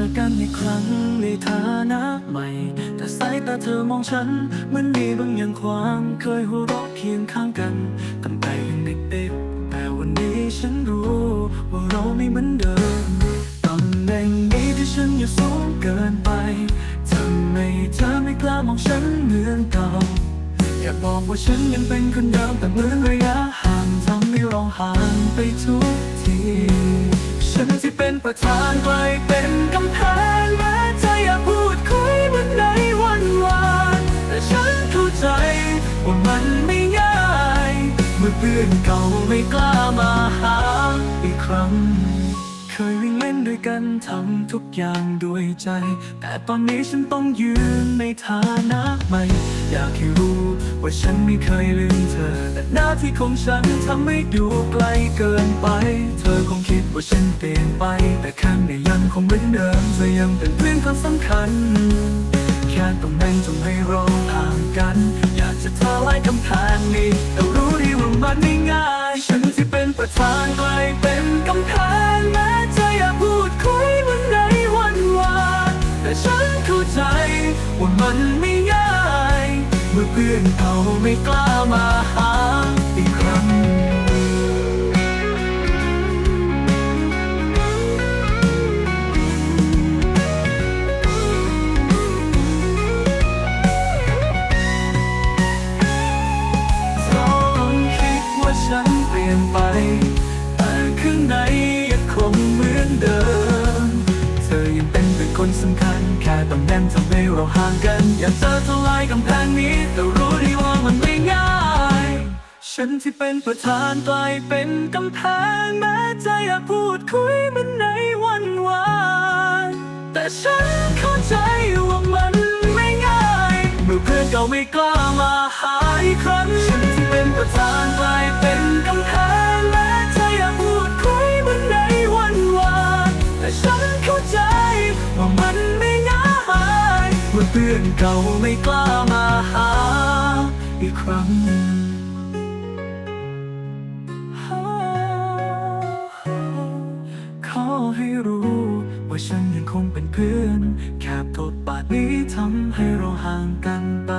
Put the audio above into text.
จอกันอีกครั้งในฐานะใหม่ แต่สายตาเธอมองฉันเหมันมีบางอย่างขวางเคยหัวเราะเคียงข้างกันตั้งแต่ยังเด็กๆแต่วันนี้ฉันรู้ว่าเราไม่เหมือนเดิมตำแหน่งนี้ที่ฉันอยู่สูงเกินไปทำไมเธอไม่กล้ามองฉันเหมือนเก่าอยากบอกว่าฉันยังเป็นคนเดิมแต่เหมือนระยะห่างทำให้เราห่างไปทุกทีฉันที่เป็นประธานกลายเป็น มันไม่ง่ายเมื่อเพื่อนเก่าไม่กล้ามาหาอีกครั้ง เคยวิ่งเล่นด้วยกันทำทุกอย่างด้วยใจ แต่ตอนนี้ฉันต้องยืนในฐานะใหม่ อยากให้รู้ว่าฉันไม่เคยลืมเธอ แต่หน้าที่ของฉันทำให้ดูไกลเกินไป เธอคงคิดว่าฉันเปลี่ยนไป แต่ข้างในยังคงเหมือนเดิมเธอยังเป็นเพื่อนคนสำคัญ ค่ตรงนั้นทำให้เราห่างกัน อยากจะทลายกำแพงนี้ แต่รู้ดีว่ามันไม่ง่าย ฉันที่เป็นประธานกลายเป็นกำแพงแม้จะอยากพูดคุยเหมันในวันวานแต่ฉันเข้าใจว่ามันไม่ง่าย เมื่อเพื่อนเขาไม่กล้ามาหาอีกครั้ง คนสำคัญ แค่ตำแหน่งทำให้เราห่างกัน อยากเจอทลายกำแพงนี้ แต่รู้ดีว่ามันไม่ง่าย ฉันที่เป็นประธานกลายเป็นกำแพงแม้ใจอยากพูดคุยมันในวันวานแต่ฉันเข้าใจว่ามันไม่ง่าย เมื่อเพื่อนเก่าไม่กล้ามาหาอีกครั้ง พื่อนเก่าไม่กล้ามาหาอีกครั้งขอให้รู้ ว่าฉันยังคงเป็นเพื่อน แคบโทษบาดนี้ทำให้เราห่างกันไป